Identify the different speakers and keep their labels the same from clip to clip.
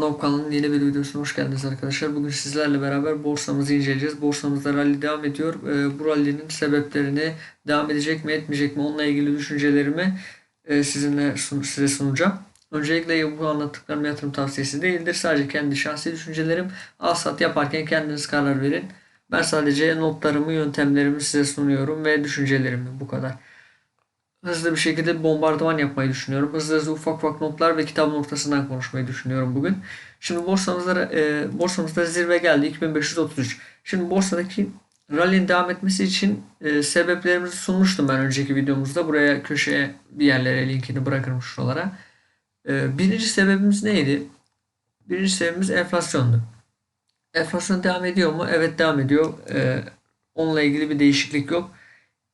Speaker 1: Anadolu kanalının yeni bir videosuna hoş geldiniz arkadaşlar. Bugün sizlerle beraber borsamızı inceleyeceğiz. Borsamızda rally devam ediyor. Ee, bu rally'nin sebeplerini devam edecek mi etmeyecek mi onunla ilgili düşüncelerimi e, sizinle sun- size sunacağım. Öncelikle bu anlattıklarım yatırım tavsiyesi değildir. Sadece kendi şahsi düşüncelerim. Al sat yaparken kendiniz karar verin. Ben sadece notlarımı, yöntemlerimi size sunuyorum ve düşüncelerimi bu kadar hızlı bir şekilde bombardıman yapmayı düşünüyorum. Hızlı hızlı ufak ufak notlar ve kitabın ortasından konuşmayı düşünüyorum bugün. Şimdi borsamızda, e, borsamızda zirve geldi 2533. Şimdi borsadaki rally'nin devam etmesi için e, sebeplerimizi sunmuştum ben önceki videomuzda. Buraya köşeye bir yerlere linkini bırakırım şuralara. E, birinci sebebimiz neydi? Birinci sebebimiz enflasyondu. Enflasyon devam ediyor mu? Evet devam ediyor. E, onunla ilgili bir değişiklik yok.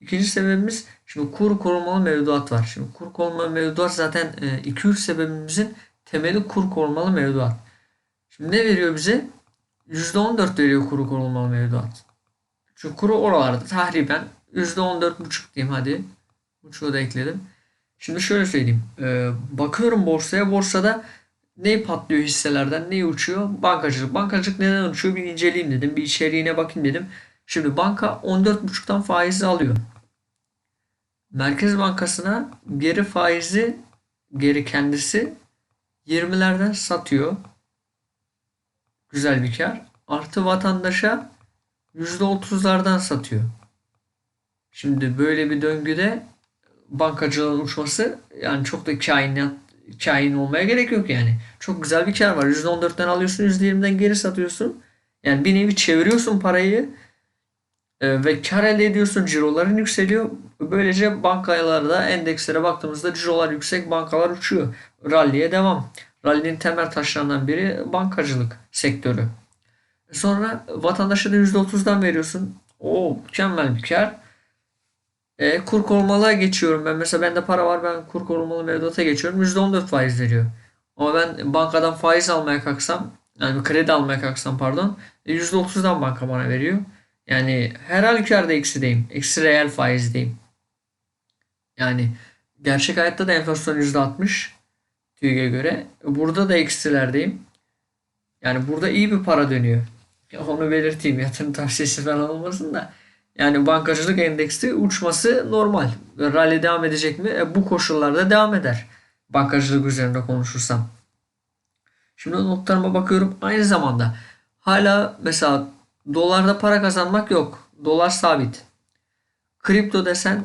Speaker 1: İkinci sebebimiz şimdi kur korumalı mevduat var. Şimdi kur korumalı mevduat zaten 2-3 sebebimizin temeli kur korumalı mevduat. Şimdi ne veriyor bize? %14 veriyor kuru korumalı mevduat. Çünkü kuru oralarda tahriben %14,5 diyeyim hadi. Buçuğu da ekledim. Şimdi şöyle söyleyeyim. Ee, bakıyorum borsaya. Borsada ne patlıyor hisselerden, ne uçuyor? Bankacılık. Bankacılık neden uçuyor? Bir inceleyeyim dedim. Bir içeriğine bakayım dedim. Şimdi banka 14,5'tan faizi alıyor. Merkez Bankası'na geri faizi geri kendisi 20'lerden satıyor. Güzel bir kar. Artı vatandaşa %30'lardan satıyor. Şimdi böyle bir döngüde bankacılığın uçması yani çok da kainat kain olmaya gerek yok yani. Çok güzel bir kar var. %14'ten alıyorsun, %20'den geri satıyorsun. Yani bir nevi çeviriyorsun parayı e, ve kar elde ediyorsun. Ciroların yükseliyor. Böylece bankalarda endekslere baktığımızda cirolar yüksek, bankalar uçuyor. Rally'e devam. Rally'nin temel taşlarından biri bankacılık sektörü. Sonra vatandaşa da %30'dan veriyorsun. O mükemmel bir kar. E, kur korumalığa geçiyorum ben. Mesela bende para var ben kur korumalı mevduata geçiyorum. %14 faiz veriyor. Ama ben bankadan faiz almaya kalksam yani kredi almaya kalksam pardon %30'dan banka bana veriyor. Yani her halükarda eksideyim. Eksi reel faizdeyim. Yani gerçek hayatta da enflasyon %60 TÜİK'e göre. Burada da eksilerdeyim. Yani burada iyi bir para dönüyor. Onu belirteyim. Yatırım tavsiyesi falan olmasın da. Yani bankacılık endeksi uçması normal. Rally devam edecek mi? E, bu koşullarda devam eder. Bankacılık üzerinde konuşursam. Şimdi notlarıma bakıyorum. Aynı zamanda hala mesela dolarda para kazanmak yok. Dolar sabit. Kripto desen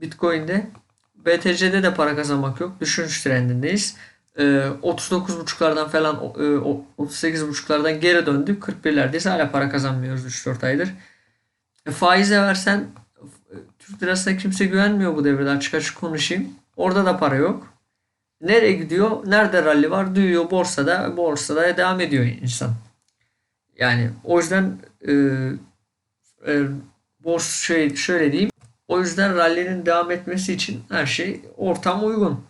Speaker 1: Bitcoin'de BTC'de de para kazanmak yok. Düşüş trendindeyiz. Ee, 39.5'lardan falan e, 38.5'lardan geri döndük. 41'lerdeyiz. Hala para kazanmıyoruz 3-4 aydır. E, faize versen e, Türk lirasına kimse güvenmiyor bu devirde açık açık konuşayım. Orada da para yok. Nereye gidiyor? Nerede rally var? Duyuyor borsada. Borsada devam ediyor insan. Yani o yüzden e, e, bors şey, şöyle diyeyim. O yüzden rally'nin devam etmesi için her şey ortam uygun.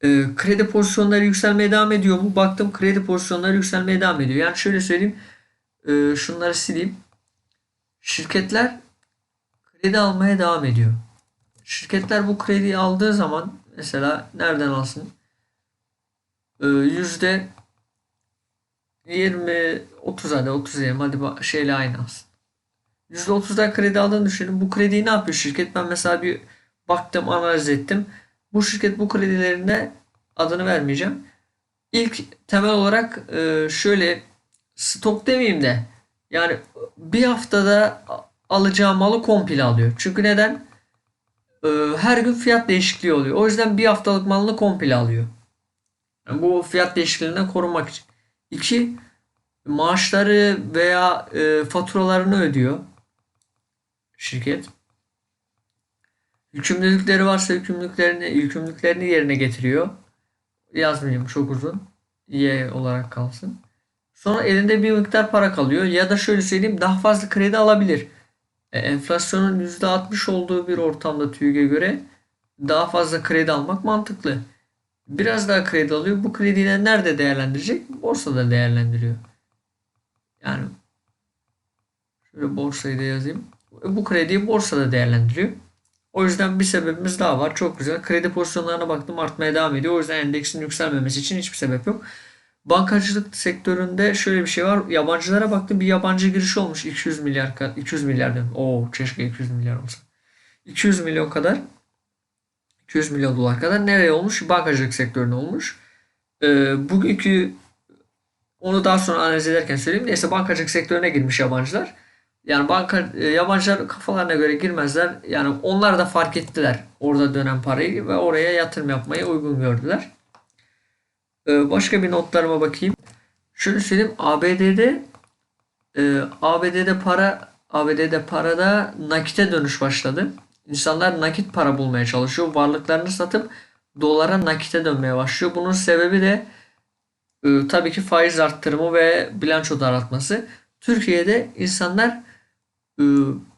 Speaker 1: E, kredi pozisyonları yükselmeye devam ediyor mu? Baktım kredi pozisyonları yükselmeye devam ediyor. Yani şöyle söyleyeyim. E, şunları sileyim. Şirketler kredi almaya devam ediyor. Şirketler bu krediyi aldığı zaman mesela nereden alsın? E, yüzde 20 30 hadi 30 diyelim hadi şeyle aynı alsın. %30'dan kredi aldığını düşünün. Bu krediyi ne yapıyor şirket? Ben mesela bir baktım analiz ettim. Bu şirket bu kredilerine adını vermeyeceğim. İlk temel olarak e, şöyle stok demeyeyim de yani bir haftada alacağı malı komple alıyor. Çünkü neden? E, her gün fiyat değişikliği oluyor. O yüzden bir haftalık malını komple alıyor. Yani bu fiyat değişikliğinden korunmak için. İki, maaşları veya e, faturalarını ödüyor şirket. Yükümlülükleri varsa yükümlülüklerini, yükümlülüklerini yerine getiriyor. Yazmayayım çok uzun. Y olarak kalsın. Sonra elinde bir miktar para kalıyor. Ya da şöyle söyleyeyim daha fazla kredi alabilir. E, enflasyonun %60 olduğu bir ortamda TÜİK'e göre daha fazla kredi almak mantıklı. Biraz daha kredi alıyor. Bu krediyle nerede değerlendirecek? Borsada değerlendiriyor. Yani şöyle borsayı da yazayım. Bu krediyi borsada değerlendiriyor. O yüzden bir sebebimiz daha var. Çok güzel. Kredi pozisyonlarına baktım artmaya devam ediyor. O yüzden endeksin yükselmemesi için hiçbir sebep yok. Bankacılık sektöründe şöyle bir şey var. Yabancılara baktım bir yabancı giriş olmuş 200 milyar ka- 200 milyar diyorum. Oo keşke 200 milyar olsa. 200 milyon kadar 200 milyon dolar kadar nereye olmuş? Bankacılık sektörüne olmuş. Ee, bugünkü onu daha sonra analiz ederken söyleyeyim. Neyse bankacılık sektörüne girmiş yabancılar. Yani banka e, yabancılar kafalarına göre girmezler. Yani onlar da fark ettiler orada dönen parayı ve oraya yatırım yapmayı uygun gördüler. Ee, başka bir notlarıma bakayım. Şöyle söyleyeyim. ABD'de e, ABD'de para ABD'de parada nakite dönüş başladı. İnsanlar nakit para bulmaya çalışıyor. Varlıklarını satıp dolara nakite dönmeye başlıyor. Bunun sebebi de e, tabii ki faiz arttırımı ve bilanço daraltması. Türkiye'de insanlar e,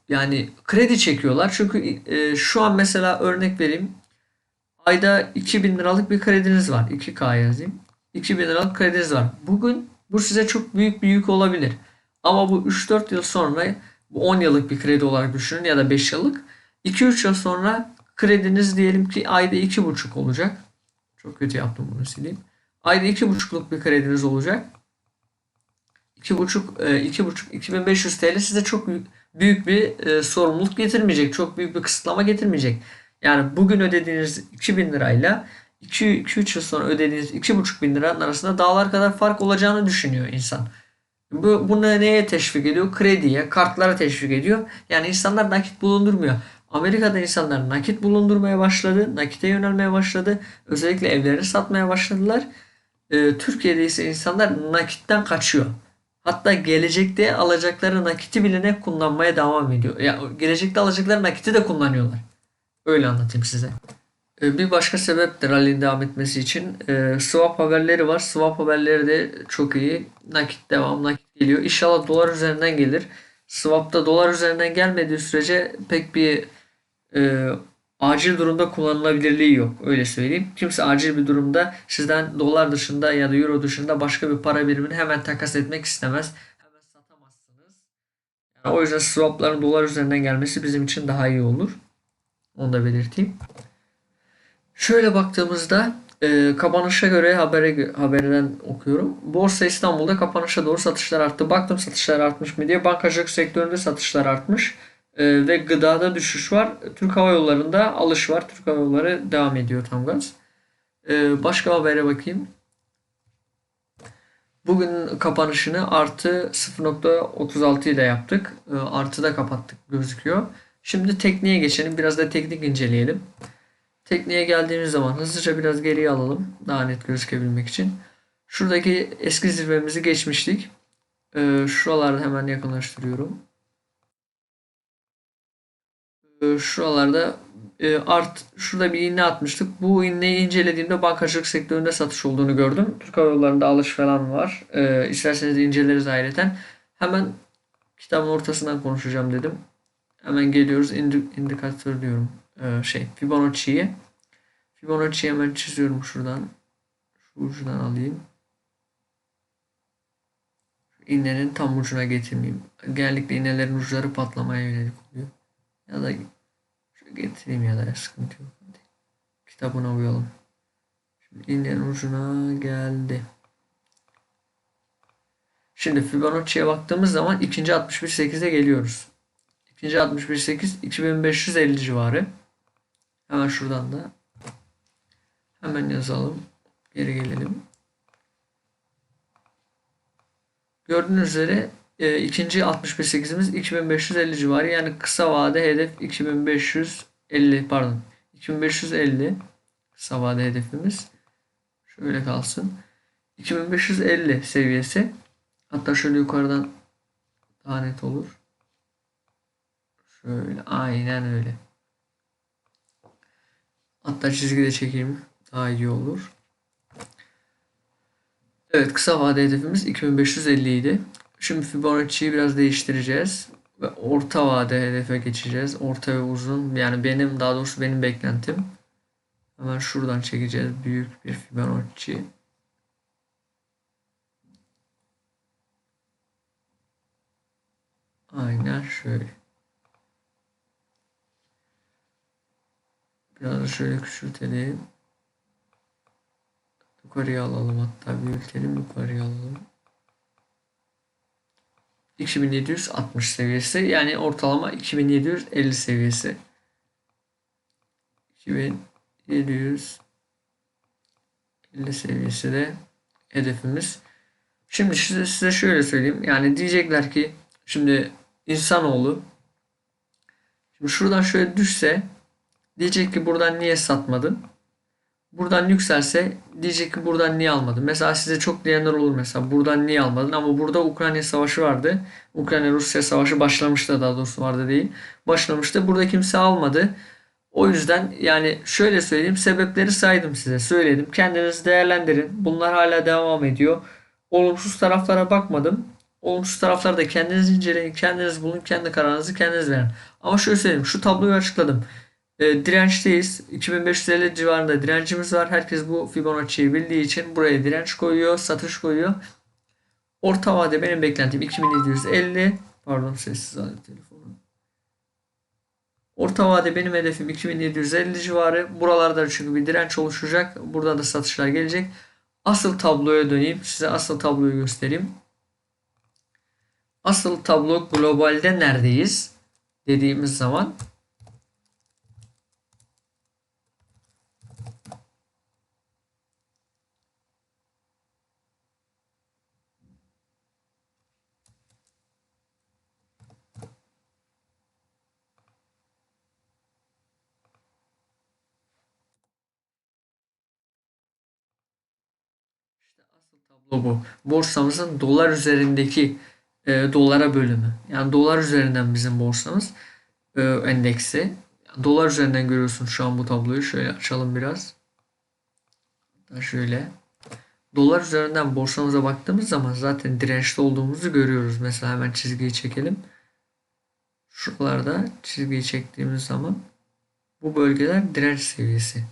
Speaker 1: yani kredi çekiyorlar. Çünkü e, şu an mesela örnek vereyim. Ayda 2000 liralık bir krediniz var. 2K yazayım. 2000 liralık krediniz var. Bugün bu size çok büyük bir yük olabilir. Ama bu 3-4 yıl sonra bu 10 yıllık bir kredi olarak düşünün ya da 5 yıllık. 2-3 yıl sonra krediniz diyelim ki ayda 2,5 olacak. Çok kötü yaptım bunu sileyim. Ayda 2,5'luk bir krediniz olacak. 2,5 2,5 2500 TL size çok büyük bir e, sorumluluk getirmeyecek. Çok büyük bir kısıtlama getirmeyecek. Yani bugün ödediğiniz 2000 lirayla 2-3 yıl sonra ödediğiniz 2,5 bin liranın arasında dağlar kadar fark olacağını düşünüyor insan. Bu, bunu neye teşvik ediyor? Krediye, kartlara teşvik ediyor. Yani insanlar nakit bulundurmuyor. Amerika'da insanlar nakit bulundurmaya başladı. Nakite yönelmeye başladı. Özellikle evlerini satmaya başladılar. Ee, Türkiye'de ise insanlar nakitten kaçıyor. Hatta gelecekte alacakları nakiti bile ne kullanmaya devam ediyor. Ya gelecekte alacakları nakiti de kullanıyorlar. Öyle anlatayım size. Ee, Bir başka sebep de rally'nin devam etmesi için e, swap haberleri var. Swap haberleri de çok iyi. Nakit devam, nakit geliyor. İnşallah dolar üzerinden gelir. Swap'ta dolar üzerinden gelmediği sürece pek bir e, acil durumda kullanılabilirliği yok. Öyle söyleyeyim. Kimse acil bir durumda sizden dolar dışında ya da euro dışında başka bir para birimini hemen takas etmek istemez. Hemen satamazsınız. Yani o yüzden swapların dolar üzerinden gelmesi bizim için daha iyi olur. Onu da belirteyim. Şöyle baktığımızda e, kapanışa göre habere, haberden okuyorum. Borsa İstanbul'da kapanışa doğru satışlar arttı. Baktım satışlar artmış mı diye. Bankacılık sektöründe satışlar artmış. E, ve gıdada düşüş var. Türk Hava Yolları'nda alış var. Türk Hava Yolları devam ediyor tam gaz. E, başka habere bakayım. Bugün kapanışını artı 0.36 ile yaptık. E, artıda kapattık gözüküyor. Şimdi tekniğe geçelim. Biraz da teknik inceleyelim. Tekniğe geldiğimiz zaman hızlıca biraz geriye alalım. Daha net gözükebilmek için. Şuradaki eski zirvemizi geçmiştik. Ee, şuralarda hemen yakınlaştırıyorum. Ee, şuralarda e, art şurada bir iğne atmıştık. Bu iğneyi incelediğimde bankacılık sektöründe satış olduğunu gördüm. Türk Hava Yolları'nda alış falan var. Ee, isterseniz inceleriz ayrıca. Hemen kitabın ortasından konuşacağım dedim. Hemen geliyoruz. Indi- indikatör diyorum. Ee, şey Fibonacci'ye. Fibonacci'yi hemen çiziyorum şuradan. Şu ucundan alayım. İğnenin tam ucuna getirmeyeyim. Genellikle iğnelerin uçları patlamaya yönelik oluyor. Ya da şu getireyim ya da sıkıntı yok. Hadi. Kitabına uyalım. Şimdi iğnenin ucuna geldi. Şimdi Fibonacci'ye baktığımız zaman ikinci 61.8'e geliyoruz. İkinci 61.8 2550 civarı. Hemen şuradan da hemen yazalım. Geri gelelim. Gördüğünüz üzere e, ikinci 61.8'imiz 2550 civarı. Yani kısa vade hedef 2550 pardon 2550 kısa vade hedefimiz. Şöyle kalsın. 2550 seviyesi. Hatta şöyle yukarıdan daha net olur. Şöyle aynen öyle. Hatta çizgi de çekeyim. Daha iyi olur. Evet kısa vade hedefimiz 2550 idi. Şimdi Fibonacci'yi biraz değiştireceğiz. Ve orta vade hedefe geçeceğiz. Orta ve uzun. Yani benim daha doğrusu benim beklentim. Hemen şuradan çekeceğiz. Büyük bir Fibonacci. Aynen şöyle. Biraz da şöyle küçültelim. Yukarıya alalım hatta büyütelim yukarıya alalım. 2760 seviyesi yani ortalama 2750 seviyesi. 2750 seviyesi de hedefimiz. Şimdi size, size şöyle söyleyeyim. Yani diyecekler ki şimdi insanoğlu şimdi şuradan şöyle düşse diyecek ki buradan niye satmadın? Buradan yükselse diyecek ki buradan niye almadın? Mesela size çok diyenler olur mesela buradan niye almadın? Ama burada Ukrayna savaşı vardı. Ukrayna Rusya savaşı başlamıştı daha doğrusu vardı değil. Başlamıştı. Burada kimse almadı. O yüzden yani şöyle söyleyeyim sebepleri saydım size söyledim. Kendiniz değerlendirin. Bunlar hala devam ediyor. Olumsuz taraflara bakmadım. Olumsuz tarafları da kendiniz inceleyin, kendiniz bulun, kendi kararınızı kendiniz verin. Ama şöyle söyleyeyim, şu tabloyu açıkladım. E, dirençteyiz. 2550 civarında direncimiz var. Herkes bu Fibonacci'yi bildiği için buraya direnç koyuyor, satış koyuyor. Orta vade benim beklentim 2750. Pardon sessiz alayım telefonu. Orta vade benim hedefim 2750 civarı. Buralarda çünkü bir direnç oluşacak. Burada da satışlar gelecek. Asıl tabloya döneyim. Size asıl tabloyu göstereyim. Asıl tablo globalde neredeyiz dediğimiz zaman tablo bu. Borsamızın dolar üzerindeki e, dolara bölümü. Yani dolar üzerinden bizim borsamız e, endeksi. Dolar üzerinden görüyorsunuz şu an bu tabloyu. Şöyle açalım biraz. Hatta şöyle. Dolar üzerinden borsamıza baktığımız zaman zaten dirençli olduğumuzu görüyoruz. Mesela hemen çizgiyi çekelim. Şuralarda çizgiyi çektiğimiz zaman bu bölgeler direnç seviyesi.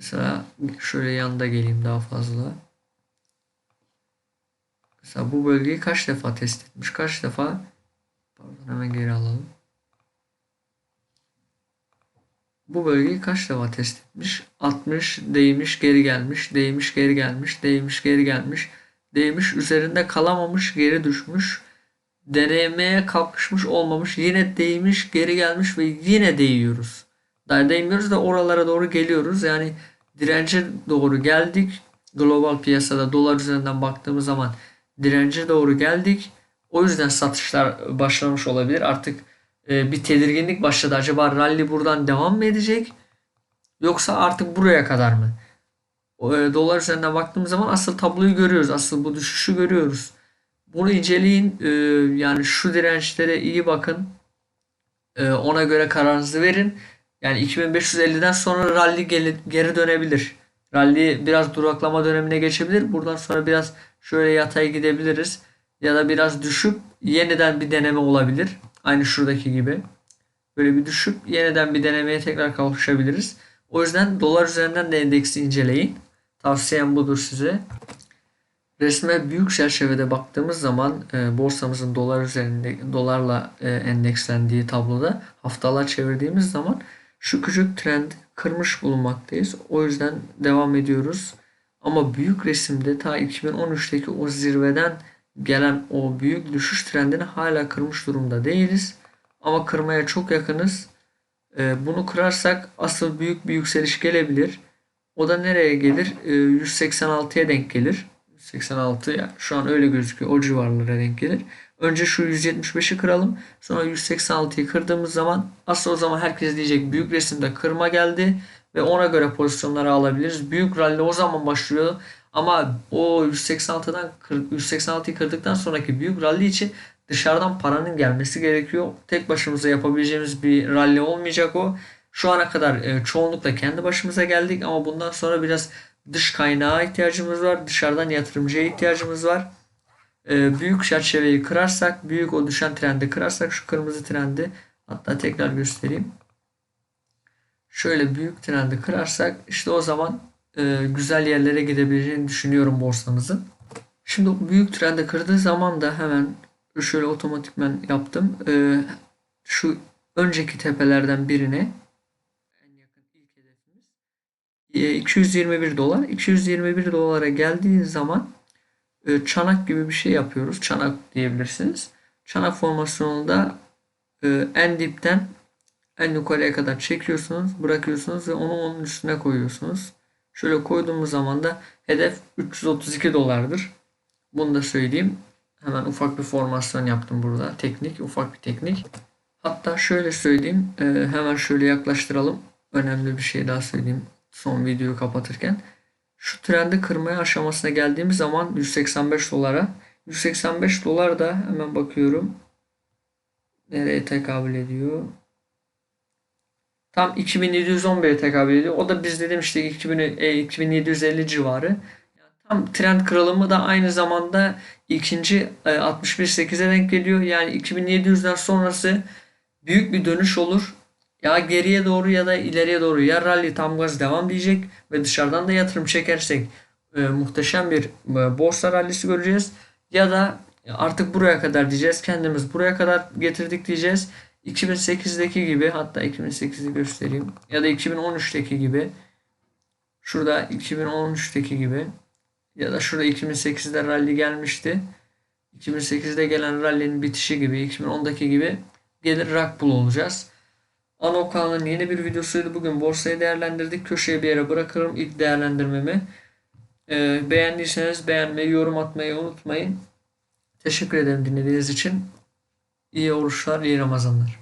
Speaker 1: Mesela şöyle yanda geleyim daha fazla. Mesela bu bölgeyi kaç defa test etmiş? Kaç defa? Pardon hemen geri alalım. Bu bölgeyi kaç defa test etmiş? 60 değmiş geri gelmiş, değmiş geri gelmiş, değmiş geri gelmiş, değmiş üzerinde kalamamış geri düşmüş, denemeye kalkışmış olmamış yine değmiş geri gelmiş ve yine değiyoruz. Daha değmiyoruz da oralara doğru geliyoruz. Yani dirence doğru geldik. Global piyasada dolar üzerinden baktığımız zaman dirence doğru geldik. O yüzden satışlar başlamış olabilir. Artık e, bir tedirginlik başladı. Acaba rally buradan devam mı edecek? Yoksa artık buraya kadar mı? E, dolar üzerinden baktığımız zaman asıl tabloyu görüyoruz. Asıl bu düşüşü görüyoruz. Bunu inceleyin. E, yani şu dirençlere iyi bakın. Ona göre kararınızı verin. Yani 2550'den sonra rally geri dönebilir. Rally biraz duraklama dönemine geçebilir. Buradan sonra biraz şöyle yatay gidebiliriz. Ya da biraz düşüp yeniden bir deneme olabilir. Aynı şuradaki gibi. Böyle bir düşüp yeniden bir denemeye tekrar kavuşabiliriz. O yüzden dolar üzerinden de endeksi inceleyin. Tavsiyem budur size. Resme büyük çerçevede baktığımız zaman e, borsamızın dolar üzerinde dolarla e, endekslendiği tabloda haftalar çevirdiğimiz zaman şu küçük trend kırmış bulunmaktayız. O yüzden devam ediyoruz. Ama büyük resimde ta 2013'teki o zirveden gelen o büyük düşüş trendini hala kırmış durumda değiliz. Ama kırmaya çok yakınız. Ee, bunu kırarsak asıl büyük bir yükseliş gelebilir. O da nereye gelir? 186'ya ee, denk gelir. 186 ya şu an öyle gözüküyor. O civarlara denk gelir. Önce şu 175'i kıralım. Sonra 186'yı kırdığımız zaman asıl o zaman herkes diyecek büyük resimde kırma geldi ve ona göre pozisyonları alabiliriz. Büyük rally o zaman başlıyor. Ama o 186'dan 186'yı kırdıktan sonraki büyük rally için dışarıdan paranın gelmesi gerekiyor. Tek başımıza yapabileceğimiz bir rally olmayacak o. Şu ana kadar e, çoğunlukla kendi başımıza geldik ama bundan sonra biraz dış kaynağa ihtiyacımız var. Dışarıdan yatırımcıya ihtiyacımız var. E, büyük çerçeveyi kırarsak, büyük o düşen trendi kırarsak şu kırmızı trendi hatta tekrar göstereyim. Şöyle büyük trendi kırarsak işte o zaman e, güzel yerlere gidebileceğini düşünüyorum borsamızın. Şimdi büyük trendi kırdığı zaman da hemen şöyle otomatikmen yaptım. E, şu önceki tepelerden birine en yakın ilk hedefimiz e, 221 dolar. 221 dolara geldiği zaman e, çanak gibi bir şey yapıyoruz. Çanak diyebilirsiniz. Çanak formasyonunda e, en dipten en yukarıya kadar çekiyorsunuz, bırakıyorsunuz ve onu onun üstüne koyuyorsunuz. Şöyle koyduğumuz zaman da hedef 332 dolardır. Bunu da söyleyeyim. Hemen ufak bir formasyon yaptım burada. Teknik, ufak bir teknik. Hatta şöyle söyleyeyim. e, hemen şöyle yaklaştıralım. Önemli bir şey daha söyleyeyim. Son videoyu kapatırken. Şu trendi kırmaya aşamasına geldiğimiz zaman 185 dolara. 185 dolar da hemen bakıyorum. Nereye tekabül ediyor? Tam 2711'e tekabül ediyor. O da biz dedim işte 2000, e, 2750 civarı. Tam trend kırılımı da aynı zamanda ikinci e, 61.8'e denk geliyor. Yani 2700'den sonrası büyük bir dönüş olur. Ya geriye doğru ya da ileriye doğru ya rally tam gaz devam diyecek ve dışarıdan da yatırım çekersek e, muhteşem bir e, borsa rallisi göreceğiz. Ya da artık buraya kadar diyeceğiz. Kendimiz buraya kadar getirdik diyeceğiz. 2008'deki gibi hatta 2008'i göstereyim ya da 2013'teki gibi şurada 2013'teki gibi ya da şurada 2008'de rally gelmişti. 2008'de gelen rally'nin bitişi gibi 2010'daki gibi gelir Rockpool olacağız. Anokan'ın yeni bir videosuydu. Bugün borsayı değerlendirdik. Köşeye bir yere bırakırım ilk değerlendirmemi. Ee, beğendiyseniz beğenmeyi, yorum atmayı unutmayın. Teşekkür ederim dinlediğiniz için. İyi oruçlar, iyi Ramazanlar.